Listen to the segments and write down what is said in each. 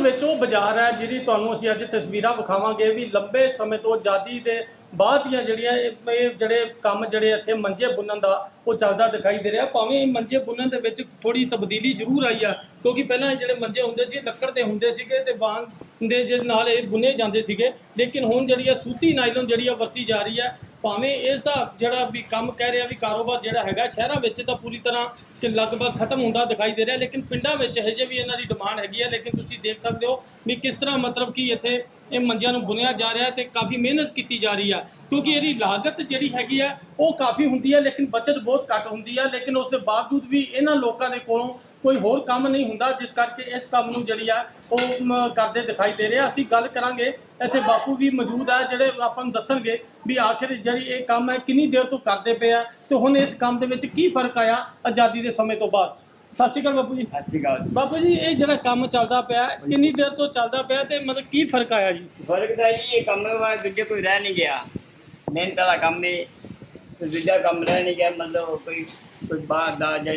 ਵਿੱਚ ਉਹ ਬਾਜ਼ਾਰ ਹੈ ਜਿਹੜੀ ਤੁਹਾਨੂੰ ਅਸੀਂ ਅੱਜ ਤਸਵੀਰਾਂ ਵਿਖਾਵਾਂਗੇ ਵੀ ਲੰਬੇ ਸਮੇਂ ਤੋਂ ਆਜ਼ਾਦੀ ਦੇ ਬਾਅਦ ਦੀਆਂ ਜਿਹੜੀਆਂ ਇਹ ਇਹ ਜਿਹੜੇ ਕੰਮ ਜਿਹੜੇ ਇੱਥੇ ਮੰਜੇ ਬੁੰਨਣ ਦਾ ਉਹ ਚੱਲਦਾ ਦਿਖਾਈ ਦੇ ਰਿਹਾ। ਭਾਵੇਂ ਇਹ ਮੰਜੇ ਬੁੰਨਣ ਦੇ ਵਿੱਚ ਥੋੜੀ ਤਬਦੀਲੀ ਜ਼ਰੂਰ ਆਈ ਆ, ਕਿਉਂਕਿ ਪਹਿਲਾਂ ਇਹ ਜਿਹੜੇ ਮੰਜੇ ਹੁੰਦੇ ਸੀ ਲੱਕੜ ਦੇ ਹੁੰਦੇ ਸੀਗੇ ਤੇ ਬਾਂਗ ਦੇ ਜਿਹਦੇ ਨਾਲ ਇਹ ਬੁੰਨੇ ਜਾਂਦੇ ਸੀਗੇ। ਲੇਕਿਨ ਹੁਣ ਜਿਹੜੀ ਆ ਸੂਤੀ ਨਾਈਲਨ ਜਿਹੜੀ ਆ ਵਰਤੀ ਜਾ ਰਹੀ ਹੈ ਭਾਵੇਂ ਇਸ ਦਾ ਜਿਹੜਾ ਵੀ ਕੰਮ ਕਹਿ ਰਿਹਾ ਵੀ ਕਾਰੋਬਾਰ ਜਿਹੜਾ ਹੈਗਾ, ਸ਼ਹਿਰਾਂ ਵਿੱਚ ਤਾਂ ਪੂਰੀ ਤਰ੍ਹਾਂ ਕਿ ਲਗਭਗ ਖਤਮ ਹੁੰਦਾ ਦਿਖਾਈ ਦੇ ਰਿਹਾ, ਲੇਕਿਨ ਪਿੰਡਾਂ ਵਿੱਚ ਹਜੇ ਵੀ ਇਹਨਾਂ ਦੀ ਡਿਮਾਂਡ ਹੈਗੀ ਹੈ ਲੇਕਿਨ ਤੁਸੀਂ ਦੇਖ ਸਕਦੇ ਹੋ ਵੀ ਕਿਸ ਤਰ੍ਹਾਂ ਮਤਲਬ ਕਿ ਇੱਥੇ ਇਹ ਮੰਜਿਆਂ ਨੂੰ ਬੁਣਿਆ ਜਾ ਰਿਹਾ ਤੇ ਕਾਫੀ ਮਿਹਨਤ ਕੀਤੀ ਜਾ ਰਹੀ ਆ। ਕਿਉਂਕਿ ਇਹਦੀ ਲਾਗਤ ਜਿਹੜੀ ਹੈਗੀ ਆ, ਉਹ ਕਾਫੀ ਹੁੰਦੀ ਹੈ ਲੇਕਿਨ ਬਚਤ ਬਹੁਤ ਘੱਟ ਹੁੰਦੀ ਆ। ਲੇਕਿਨ ਉਸ ਦੇ ਬਾਵਜੂਦ ਵੀ ਇਹਨਾਂ ਲੋਕਾਂ ਦੇ ਕੋਲੋਂ ਕੋਈ ਹੋਰ ਕੰਮ ਨਹੀਂ ਹੁੰਦਾ, ਜਿਸ ਕਰਕੇ ਇਸ ਕੰਮ ਨੂੰ ਜਿਹੜੀ ਆ, ਉਹ ਕਰਦੇ ਦਿਖਾਈ ਦੇ ਰਿਹਾ ਅਸੀਂ ਗੱਲ ਕਰਾਂਗੇ, ਇੱਥੇ ਬਾਪੂ ਵੀ ਮੌਜੂਦ ਆ, ਜਿਹੜੇ ਆਪਾਂ ਨੂੰ ਦੱਸਣਗੇ ਵੀ ਆਖਿਰ ਜਿਹੜੀ ਇਹ ਕੰਮ ਹੈ, ਕਿੰਨੀ ਦੇਰ ਤੋਂ ਕਰਦੇ ਪਏ ਆ ਤੇ ਹੁਣ ਇਸ ਕੰਮ ਦੇ ਵਿੱਚ ਕੀ ਫ਼ਰਕ ਆਇਆ ਆਜ਼ਾਦੀ ਦੇ ਸਮੇਂ ਤੋਂ ਬਾਅਦ? ਸਤਿ ਸ਼੍ਰੀ ਅਕਾਲ ਬਾਪੂ ਜੀ। ਅੱਛੀ ਗੱਲ ਬਾਪੂ ਜੀ ਇਹ ਜਿਹੜਾ ਕੰਮ ਚੱਲਦਾ ਪਿਆ ਕਿੰਨੀ ਦੇਰ ਤੋਂ ਚੱਲਦਾ ਪਿਆ ਤੇ ਮਤਲਬ ਕੀ ਫ਼ਰਕ ਆਇਆ ਜੀ? ਫ਼ਰਕ ਤਾਂ ਜੀ ਇਹ ਕੰਮ ਵਾ ਦੂਜੇ ਕੋਈ ਰਹਿ ਨਹੀਂ ਗਿਆ। ਮਿਹਨਤ ਵਾਲਾ ਕੰਮ ਹੈ ਤੇ ਦੂਜਾ ਕੰਮ ਰਹਿ ਨਹੀਂ ਗਿਆ ਮਤਲਬ ਕੋਈ ਕੋਈ ਬਾਹਰ ਦਾ ਜਾਂ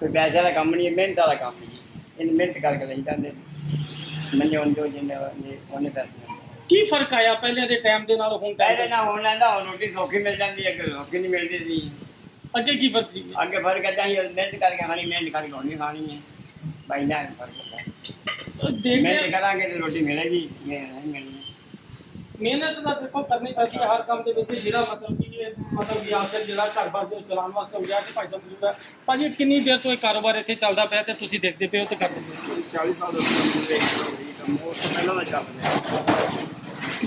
ਕੋਈ ਪੈਸੇ ਵਾਲਾ ਕੰਮ ਨਹੀਂ ਹੈ ਮਿਹਨਤ ਵਾਲਾ ਕੰਮ ਹੈ ਜੀ। ਇਹਨੂੰ ਮਿਹਨਤ ਕਰਕੇ ਲਈ ਜਾਂਦੇ ਮੰਨੇ ਜੋ ਜਿੰਨੇ ਉਹਨੇ ਉਹਨੇ ਕਰਦੇ ਕੀ ਫ਼ਰਕ ਆਇਆ ਪਹਿਲੇ ਦੇ ਟਾਈਮ ਦੇ ਨਾਲ ਹੁਣ ਪਹਿਲੇ ਟਾਈਮ ਨਾ ਹੁਣ ਲੈਂਦਾ ਹੁਣ ਰੋਟੀ ਸੌਖੀ ਮਿਲ ਜਾਂਦੀ ਹੈ ਕਿ ਸੌਖੀ ਨਹੀਂ ਮਿਲਦੀ ਸੀ। ਅੱਗੇ ਕੀ ਫ਼ਰਕ ਸੀ? ਅੱਗੇ ਫ਼ਰਕ ਹੈ ਚਾਹੀ ਮਿਹਨਤ ਕਰਕੇ ਖਾਣੀ ਮਿਹਨਤ ਕਰਕੇ ਹੁਣ ਨਹੀਂ ਖਾਣੀ ਹੈ। ਬਾਈ ਨਾ ਫ਼ਰਕ ਹੁੰਦਾ ਦੇਖ ਮਿਹਨਤ ਕਰਾਂਗੇ ਤੇ ਰੋਟੀ ਮਿਲੇਗੀ ਮਿਹਨਤ ਨਹੀਂ ਮਿਲਣੀ। ਮਿਹਨਤ ਦਾ ਦੇਖੋ ਕਰਨੀ ਪੈਂਦੀ ਹੈ ਹਰ ਕੰਮ ਦੇ ਵਿੱਚ ਜਿਹੜਾ ਮਤਲਬ ਕਿ ਮਤਲਬ ਕਿ ਆਖਰ ਜਿਹੜਾ ਘਰ-ਬਾਰ ਦੇ ਚਲਾਉਣ ਵਾਸਤੇ ਹੋ ਗਿਆ ਤੇ ਭਾਈ ਸਾਹਿਬ ਮੌਜੂਦ ਹੈ। ਭਾਜੀ ਕਿੰਨੀ ਦੇਰ ਤੋਂ ਇਹ ਕਾਰੋਬਾਰ ਇੱਥੇ ਚੱਲਦਾ ਪਿਆ ਤੇ ਤੁਸੀਂ ਦੇਖਦੇ ਪਏ ਹੋ ਤੇ ਕਰਦੇ ਪਏ ਹੋ? 40 ਸਾਲ ਦਾ ਕੰਮ ਵੇਖ ਰਹੀ ਕੰਮ ਉਹ ਤੋਂ ਪਹਿਲਾਂ ਦਾ ਚੱਲ ਰਿਹਾ।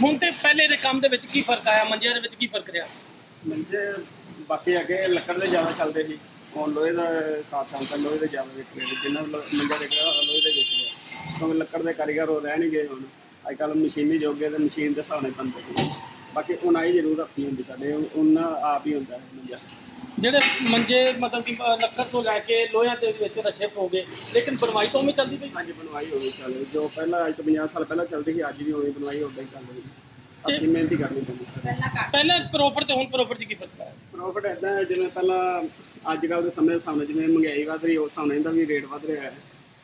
ਹੁਣ ਤੇ ਪਹਿਲੇ ਦੇ ਕੰਮ ਦੇ ਵਿੱਚ ਕੀ ਫ਼ਰਕ ਆਇਆ? ਮੰਜਿਆਂ ਦੇ ਵਿੱਚ ਕੀ ਫ਼ਰਕ ਰਿਹਾ? ਮੰਜੇ ਬਾਕੀ ਅੱਗੇ ਲੱਕੜ ਦੇ ਜ਼ਿਆਦਾ ਚੱਲਦੇ ਸੀ। ਹੁਣ ਲੋਹੇ ਦਾ ਸਾਥ ਚੱਲਦਾ ਲੋਹੇ ਦੇ ਜ਼ਿਆਦਾ ਵਿਕ ਰਹੇ ਜਿੰਨਾ ਵੀ ਲੋ- ਮੰਜਾ ਰਿਹਾ ਲੋਹੇ ਦੇ ਵਿਕ ਰਿਹਾ। ਕਿਉਂਕਿ ਲੱਕੜ ਦੇ ਕਾਰੀਗਰ ਉਹ ਰਹਿ ਨਹੀਂ ਗਏ ਹੁਣ। ਅੱਜ ਕੱਲ੍ਹ ਮਸ਼ੀਨੀ ਹੈ ਤੇ ਮਸ਼ੀਨ ਦੇ ਹਿਸਾਬ ਨਾਲ ਬੰਦੇ ਨੇ। ਬਾਕੀ ਉਨਾਈ ਜ਼ਰੂਰ ਰੱਖੀ ਹੁੰਦੀ ਸਾਡੇ ਉਹਨਾਂ ਆਪ ਹੀ ਹੁੰਦਾ ਹੈ ਮੰਜਾ। ਜਿਹੜੇ ਮੰਜੇ ਮਤਲਬ ਕਿ ਅ, ਲੱਕੜ ਤੋਂ ਲੈ ਕੇ ਲੋਹਿਆਂ ਦੇ ਵਿੱਚ ਰਛੇ ਹੋ ਗਏ ਲੇਕਿਨ ਬਣਵਾਈ ਤਾਂ ਉਵੇਂ ਚੱਲਦੀ ਪਈ? ਅੱਜ ਬਣਵਾਈ ਹੋਣੀ ਚੱਲ ਜੋ ਪਹਿਲਾਂ ਅੱਜ ਤੋਂ 50 ਸਾਲ ਪਹਿਲਾਂ ਚੱਲਦੀ ਸੀ ਅੱਜ ਵੀ ਹੋਣੀ ਬਣਵਾਈ ਉਦਾਂ ਹੀ ਚੱਲ ਰਹੀ ਆਪਣੀ ਮਿਹਨਤ ਹੀ ਕਰਨੀ ਪੈਂਦੀ ਸਰ। ਪਹਿਲੇ ਪ੍ਰੋਫਿਟ ਤੇ ਹੁਣ ਪ੍ਰੋਫਿਟ 'ਚ ਕੀ ਫ਼ਰਕ ਆਇਆ ਪ੍ਰੋਫਿਟ ਇਦਾਂ ਹੈ ਜਿਵੇਂ ਪਹਿਲਾਂ ਅੱਜ ਕੱਲ੍ਹ ਦੇ ਸਮੇਂ ਦੇ ਹਿਸਾਬ ਨਾਲ ਜਿਵੇਂ ਮਹਿੰਗਾਈ ਵਧ ਰਹੀ ਹੈ ਉਸ ਹਿਸਾਬ ਨਾਲ ਇਹਦਾ ਵੀ ਰੇਟ ਵਧ ਰਿਹਾ ਹੈ।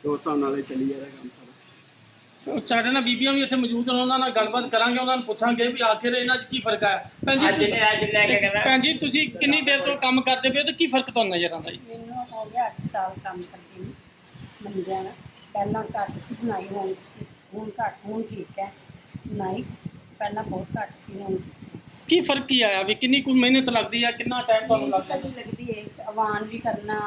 ਤੇ ਉਸ ਹਿਸਾਬ ਨਾਲ ਹੀ ਚੱਲੀ ਜਾ ਰਿਹਾ ਕੰਮ ਸਾਰਾ। ਸਾਡੇ ਨਾਲ ਬੀਬੀਆਂ ਵੀ ਇੱਥੇ ਮੌਜੂਦ ਨੇ ਉਹਨਾਂ ਨਾਲ ਗੱਲਬਾਤ ਕਰਾਂਗੇ ਉਹਨਾਂ ਨੂੰ ਪੁੱਛਾਂਗੇ ਵੀ ਆਖਿਰ ਇਹਨਾਂ 'ਚ ਕੀ ਫ਼ਰਕ ਆਇਆ ਭੈਣ ਜੀ ਅੱਜ ਲੈ ਕੇ ਕਹਿੰਦਾ ਭੈਣ ਜੀ ਤੁਸੀਂ ਕਿੰਨੀ ਦੇਰ ਤੋਂ ਕੰਮ ਕਰਦੇ ਪਏ ਹੋ ਤੇ ਕੀ ਫ਼ਰਕ ਤੁਹਾਨੂੰ ਨਜ਼ਰ ਆਉਂਦਾ ਜੀ? ਮੈਨੂੰ ਹੋ ਗਿਆ 8 ਸਾਲ ਕੰਮ ਕਰਦੇ ਨੂੰ ਮੰਜਿਆਂ ਪਹਿਲਾਂ ਘੱਟ ਸੀ ਬਣਾਈ ਹੁਣ ਹੁਣ ਘੱਟ ਹੁਣ ਠੀਕ ਹੈ। ਬਣਾਈ ਪਹਿਲਾਂ ਬਹੁਤ ਘੱਟ ਸੀ ਹੁਣ। ਕੀ ਫ਼ਰਕ ਕੀ ਆਇਆ ਵੀ ਕਿੰਨੀ ਕੁ ਮਿਹਨਤ ਲੱਗਦੀ ਆ ਕਿੰਨਾ ਟਾਈਮ ਤੁਹਾਨੂੰ ਲੱਗਦਾ? ਵੀ ਲੱਗਦੀ ਹੈ ਅਵਾਨ ਵੀ ਕਰਨਾ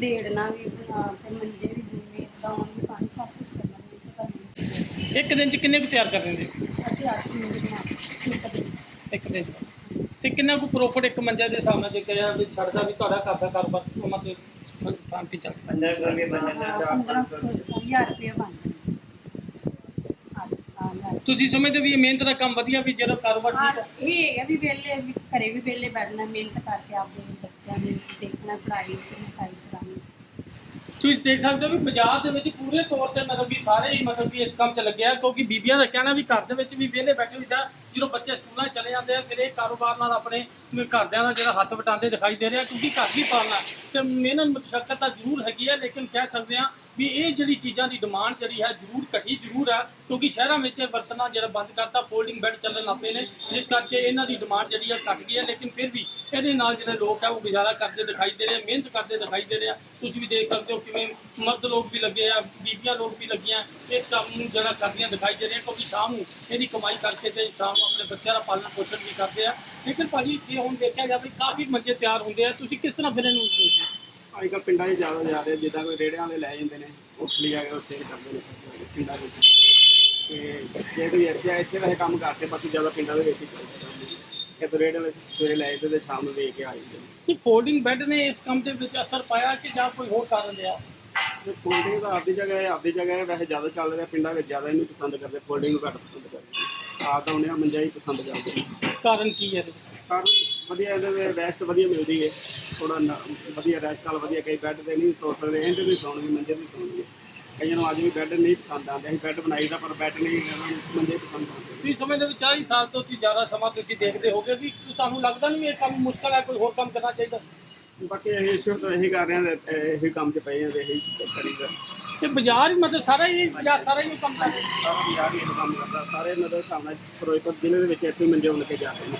ਢੇੜਨਾ ਵੀ ਬਣਾ ਤੇ ਮੰਜੇ ਵੀ ਬੁਣਨੇ ਦਾਉਣ ਵੀ ਪਾਣੀ ਸਭ ਕੁਝ ਕਰਨਾ ਮਿਹਨਤ ਕਰਨੀ ਇੱਕ ਦਿਨ 'ਚ ਕਿੰਨੇ ਕੁ ਤਿਆਰ ਕਰ ਦਿੰਦੇ ਹੋ? ਅਸੀਂ ਅੱਠ ਮਿੰਟ ਬਣਾ ਇੱਕ ਦਿਨ। ਇੱਕ ਦਿਨ 'ਚ। ਤੇ ਕਿੰਨਾ ਕੁ ਪ੍ਰੋਫਿਟ ਇੱਕ ਮੰਜੇ ਦੇ ਹਿਸਾਬ ਨਾਲ ਜੇ ਕਿਹਾ ਵੀ ਛੱਡਦਾ ਵੀ ਤੁਹਾਡਾ ਘਰ ਦਾ ਕਾਰੋਬਾਰ ਮਤਲਬ ਖਾਣ ਪੀ ਚੱਲ 15 ਰੁਪਏ ਬੰਦੇ ਦਾ ਪੰਦਰਾਂ ਸੌ ਹਜ਼ਾਰ ਰੁਪਏ ਬਣ ਜਾਂਦਾ। ਤੁਸੀਂ ਸਮਝਦੇ ਵੀ ਇਹ ਮਿਹਨਤ ਦਾ ਕੰਮ ਵਧੀਆ ਵੀ ਜਿਹੜਾ ਕਾਰੋਬਾਰ ਹਾਂ ਠੀਕ ਹੈ? ਇਹ ਹੈਗਾ ਵੀ ਵਿਹਲੇ ਵੀ ਘਰੇ ਵੀ ਵਿਹਲੇ ਬੈਠਣਾ ਮਿਹਨਤ ਕਰਕੇ ਆਪਦੇ ਬੱਚਿਆਂ ਨੂੰ ਦੇਖਣਾ ਪੜ੍ਹਾਈ ਤੇ ਲਿਖਾਈ ਕਰਾਉਣੀ। ਤੁਸੀਂ ਦੇਖ ਸਕਦੇ ਹੋ ਵੀ ਬਾਜ਼ਾਰ ਦੇ ਵਿੱਚ ਪੂਰੇ ਤੌਰ ਤੇ ਮਤਲਬ ਵੀ ਸਾਰੇ ਹੀ ਮਤਲਬ ਕਿ ਇਸ ਕੰਮ 'ਚ ਲੱਗੇ ਆ ਕਿਉਂਕਿ ਬੀਬੀਆਂ ਦਾ ਕਹਿਣਾ ਵੀ ਘਰ ਦੇ ਵਿੱਚ ਵੀ ਵਿਹਲੇ ਬੈਠੇ ਹੁੰਦਾ ਜਦੋਂ ਬੱਚੇ ਸਕੂਲਾਂ 'ਚ ਚਲੇ ਜਾਂਦੇ ਆ, ਫਿਰ ਇਹ ਕਾਰੋਬਾਰ ਨਾਲ ਆਪਣੇ ਘਰਦਿਆਂ ਦਾ ਜਿਹੜਾ ਹੱਥ ਵਟਾਉਂਦੇ ਦਿਖਾਈ ਦੇ ਰਿਹਾ, ਕਿਉਂਕਿ ਘਰ ਵੀ ਪਾਲਣਾ। ਤੇ ਮਿਹਨਤ, ਮੁਸ਼ਕਲ ਤਾਂ ਜ਼ਰੂਰ ਹੈਗੀ ਹੈ ਲੇਕਿਨ ਕਹਿ ਸਕਦੇ ਆ ਵੀ ਇਹ ਜਿਹੜੀ ਚੀਜ਼ਾਂ ਦੀ ਡਿਮਾਂਡ ਜਿਹੜੀ ਹੈ ਜ਼ਰੂਰ ਘਟੀ, ਜ਼ਰੂਰ ਹੈ ਕਿਉਂਕਿ ਸ਼ਹਿਰਾਂ ਵਿੱਚ ਇਹ ਵਰਤਣਾ ਜਿਹੜਾ ਬੰਦ ਕਰਤਾ ਫੋਲਡਿੰਗ ਬੈੱਡ ਚੱਲਣ ਲੱਗ ਪਏ ਨੇ, ਜਿਸ ਕਰਕੇ ਇਹਨਾਂ ਦੀ ਡਿਮਾਂਡ ਜਿਹੜੀ ਹੈ ਘਟ ਗਈ ਹੈ ਲੇਕਿਨ ਫਿਰ ਵੀ ਇਹਦੇ ਨਾਲ ਜਿਹੜੇ ਲੋਕ ਆ, ਉਹ ਗੁਜ਼ਾਰਾ ਕਰਦੇ ਦਿਖਾਈ ਦੇ ਰਹੇ ਮਿਹਨਤ ਕਰਦੇ ਦਿਖਾਈ ਦੇ ਰਹੇ ਤੁਸੀਂ ਵੀ ਦੇਖ ਸਕਦੇ ਹੋ ਕਿਵੇਂ ਮਰਦ ਲੋਕ ਵੀ ਲੱਗੇ ਆ, ਬੀਬੀਆਂ ਲੋਕ ਵੀ ਲੱਗੀਆਂ, ਇਸ ਕੰਮ ਨੂੰ ਜਿਹੜਾ ਕਰਦੀਆਂ ਦਿਖਾਈ ਦੇ ਰਹੇ ਕਿਉਂਕਿ ਸ਼ਾਮ ਨੂੰ ਇਹਦੀ ਕਮਾਈ ਕਰਕੇ ਤੇ ਸ਼ਾਮ ਆਪਣੇ ਬੱਚਿਆਂ ਦਾ ਪਾਲਣ ਪੋਸ਼ਣ ਵੀ ਕਰਦੇ ਆ। ਲੇਕਿਨ ਭਾਜੀ ਜੇ ਹੁਣ ਦੇਖਿਆ ਜਾਵੇ ਕਾਫੀ ਮੰਜੇ ਤਿਆਰ ਹੁੰਦੇ ਆ। ਤੁਸੀਂ ਕਿਸ ਤਰ੍ਹਾਂ ਫਿਰ ਇਹਨੂੰ ਦੇਖਦੇ? ਅੱਜ ਕੱਲ੍ਹ ਪਿੰਡਾਂ 'ਚ ਜ਼ਿਆਦਾ ਜਾ ਰਹੇ ਜਿੱਦਾਂ ਕੋਈ ਰੇੜਿਆਂ ਵਾਲੇ ਲੈ ਜਾਂਦੇ ਨੇ ਉਠਲੀ ਆ ਕੇ ਉਹ ਸੇਲ ਕਰਦੇ ਨੇ ਪਿੰਡਾਂ ਵਿੱਚ। ਤੇ ਜੇ ਕੋਈ ਇੱਥੇ ਇੱਥੇ ਵੈਸੇ ਕੰਮ ਕਰਦੇ ਬਾਕੀ ਜ਼ਿਆਦਾ ਪਿੰਡਾਂ ਦੇ ਵਿੱਚ ਹੀ ਰੇੜਿਆਂ ਵਾਲੇ ਸਵੇਰੇ ਲੈ ਜਾਂਦੇ ਤੇ ਸ਼ਾਮ ਨੂੰ ਵੇਚ ਕੇ ਆ ਜਾਂਦੇ ਨੇ। ਕਿ ਫੋਲਡਿੰਗ ਬੈੱਡ ਨੇ ਇਸ ਕੰਮ ਦੇ ਵਿੱਚ ਅਸਰ ਪਾਇਆ ਕਿ ਜਾਂ ਕੋਈ ਹੋਰ ਕਾਰਨ ਰਿਹਾ? ਤੇ ਫੋਲਡਿੰਗ ਤਾਂ ਆਪਦੀ ਜਗ੍ਹਾ ਹੈ ਆਪਦੀ ਜਗ੍ਹਾ ਹੈ ਵੈਸੇ ਜ਼ਿਆਦਾ ਚੱਲ ਰਿਹਾ ਪਿੰਡਾਂ ਵਿੱਚ ਜ਼ਿਆਦਾ ਇਹਨੂੰ ਪਸੰਦ ਕਰਦੇ ਫੋਲਡਿੰਗ ਨੂੰ ਘੱਟ ਪਸੰਦ ਕਰਦੇ ਆਪ ਤਾਂ ਉਹਨੇ ਮੰਜਾ ਹੀ ਪਸੰਦ ਕਰਦੇ ਕਾਰਨ ਕੀ ਹੈ ਇਹਦੇ ਵਿੱਚ? ਕਾਰਨ ਵਧੀਆ ਇਹਦੇ ਵਿੱਚ ਰੈਸਟ ਵਧੀਆ ਮਿਲਦੀ ਹੈ। ਥੋੜਾ ਵਧੀਆ ਰੈਸਟ ਵਾਲਾ ਵਧੀਆ ਕਈ ਬੈੱਡ ਤੇ ਨਹੀਂ ਸੌ ਸਕਦੇ ਇਹਦੇ ਵੀ ਸੌਣਗੇ ਮੰਜੇ ਵੀ ਸੌਣਗੇ। ਕਈਆਂ ਨੂੰ ਅੱਜ ਵੀ ਬੈੱਡ ਨਹੀਂ ਪਸੰਦ ਆਉਂਦੇ ਅਸੀਂ ਬੈੱਡ ਬਣਾਈਦਾ ਪਰ ਬੈੱਡ ਨਹੀਂ ਮੰਜੇ ਪਸੰਦ ਆਉਂਦੇ। ਤੁਸੀਂ ਸਮਝਦੇ ਵੀ 40 ਸਾਲ ਤੋਂ ਤੁਸੀਂ ਜ਼ਿਆਦਾ ਸਮਾਂ ਤੁਸੀਂ ਦੇਖਦੇ ਹੋਗੇ ਵੀ ਤੁਹਾਨੂੰ ਲੱਗਦਾ ਨਹੀਂ ਇਹ ਕੰਮ ਮੁਸ਼ਕਲ ਹੈ ਕੋਈ ਹੋਰ ਕੰਮ ਕਰਨਾ ਚਾਹੀਦਾ? ਬਾਕੀ ਇਹ ਸ਼ੁਰੂ ਤੋਂ ਇਹੀ ਕਰ ਰਹੇ ਹਾਂ ਤੇ ਇਹੀ ਕੰਮ 'ਚ ਪਏ ਹਾਂ ਤੇ ਇਹੀ ਕਰੀਦਾ। ਤੇ ਬਾਜ਼ਾਰ ਹੀ ਮਤਲਬ ਸਾਰਾ ਹੀ ਬਾਜ਼ਾਰ ਸਾਰਾ ਹੀ ਕੰਮ ਕਰ ਰਿਹਾ ਸਾਰਾ ਬਾਜ਼ਾਰ ਹੀ ਕੰਮ ਕਰਦਾ। ਸਾਰੇ ਮਤਲਬ ਨਾਲ ਫਿਰੋਜ਼ਪੁਰ ਜ਼ਿਲ੍ਹੇ ਦੇ ਵਿੱਚ ਇੱਥੇ ਹੀ ਮੰਜੇ ਉਣ ਕੇ ਜਾ ਰਹੇ ਨੇ।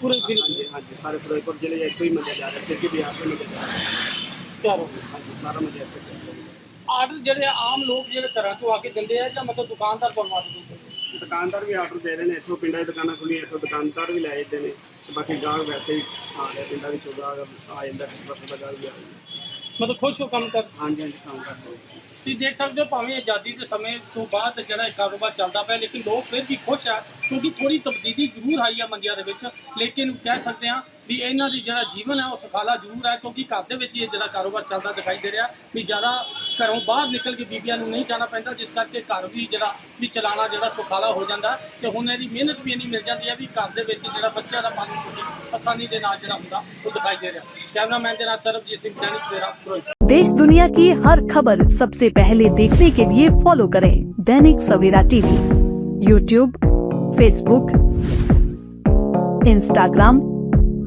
ਪੂਰੇ ਦਿਨ ਹਾਂਜੀ ਹਾਂਜੀ ਸਾਰੇ ਫਿਰੋਜ਼ਪੁਰ ਜ਼ਿਲ੍ਹੇ 'ਚ ਇੱਥੇ ਹੀ ਮੰਜੇ ਜਾ ਰਹੇ ਸਿੱਧੀ ਬਾਜ਼ਾਰ ਤੋਂ ਮੰਜੇ ਜਾ ਰਹੇ ਚਲੋ। ਹਾਂਜੀ ਸਾਰਾ ਮੰਜੇ ਇੱਥੇ ਜਾ ਆਰਡਰ ਜਿਹੜੇ ਆਮ ਲੋਕ ਜਿਹੜੇ ਘਰਾਂ ਚੋਂ ਆ ਕੇ ਦਿੰਦੇ ਆ ਜਾਂ ਮਤਲਬ ਦੁਕਾਨਦਾਰ ਬਣਵਾ ਦਿੰਦੇ ਦੁਕਾਨਦਾਰ ਵੀ ਆਰਡਰ ਦੇ ਰਹੇ ਨੇ। ਇੱਥੋਂ ਪਿੰਡਾਂ 'ਚ ਦੁਕਾਨਾਂ ਖੁੱਲੀਆਂ ਇੱਥੋਂ ਦੁਕਾਨਦਾਰ ਵੀ ਲੈ ਜਾਂਦੇ ਨੇ। ਬਾਕੀ ਗਾਹਕ ਵੈਸੇ ਹੀ ਆ ਰਹੇ ਪਿੰਡਾਂ ਵਿੱਚੋਂ ਗਾਹਕ ਆ ਜਾਂਦਾ ਬਸ ਦਾ ਗਾਹਕ ਵੀ ਆ ਜਾਂਦਾ ਮਤਲਬ ਖੁਸ਼ ਹੋ ਕੰਮ ਕਰ। ਹਾਂਜੀ ਹਾਂਜੀ ਕੰਮ ਕਰਦੇ ਤੁਸੀਂ ਦੇਖ ਸਕਦੇ ਹੋ ਭਾਵੇਂ ਆਜ਼ਾਦੀ ਦੇ ਸਮੇਂ ਤੋਂ ਬਾਅਦ ਜਿਹੜਾ ਇਹ ਕਾਰੋਬਾਰ ਚੱਲਦਾ ਪਿਆ ਲੇਕਿਨ ਲੋਕ ਫਿਰ ਵੀ ਖੁਸ਼ ਆ ਕਿਉਂਕਿ ਥੋੜੀ ਤਬਦੀਲੀ ਜ਼ਰੂਰ ਆਈ ਆ ਮੰਡੀਆਂ ਦੇ ਵਿੱਚ। ਲੇਕਿਨ ਕਹਿ ਸਕਦੇ ਆ ਵੀ ਇਹਨਾਂ ਦੀ ਜਿਹੜਾ ਜੀਵਨ ਹੈ ਉਹ ਸੁਖਾਲਾ ਜ਼ਰੂਰ ਹੈ ਕਿਉਂਕਿ ਘਰ ਦੇ ਵਿੱਚ ਹੀ ਇਹ ਜਿਹੜਾ ਕਾਰੋਬਾਰ ਚੱਲਦਾ ਦਿਖਾਈ ਦੇ ਰਿਹਾ ਵੀ ਜ਼ਿਆਦਾ ਘਰੋਂ ਬਾਹਰ ਨਿਕਲ ਕੇ ਬੀਬੀਆਂ ਨੂੰ ਨਹੀਂ ਜਾਣਾ ਪੈਂਦਾ ਜਿਸ ਕਰਕੇ ਘਰ ਵੀ ਜਿਹੜਾ ਵੀ ਚਲਾਉਣਾ ਜਿਹੜਾ ਸੁਖਾਲਾ ਹੋ ਜਾਂਦਾ ਤੇ ਹੁਣ ਇਹਦੀ ਮਿਹਨਤ ਵੀ ਇੰਨੀ ਮਿਲ ਜਾਂਦੀ ਹੈ ਵੀ ਘਰ ਦੇ ਵਿੱਚ ਜਿਹੜਾ ਬੱਚਿਆਂ ਦਾ ਪਾਲਣ ਪੋਸ਼ਣ ਆਸਾਨੀ ਦੇ ਨਾਲ ਜਿਹੜਾ ਹੁੰਦਾ ਉਹ ਦਿਖਾਈ ਦੇ ਰਿਹਾ ਕੈਮਰਾਮੈਨ ਦੇ ਨਾਲ ਸਰਬਜੀਤ ਸਿੰਘ दैनिक ਸਵੇਰਾ ਫਿਰੋਜ਼ਪੁਰ देश दुनिया की हर खबर सबसे पहले देखने के लिए फॉलो करें Dainik Savera TV YouTube Facebook Instagram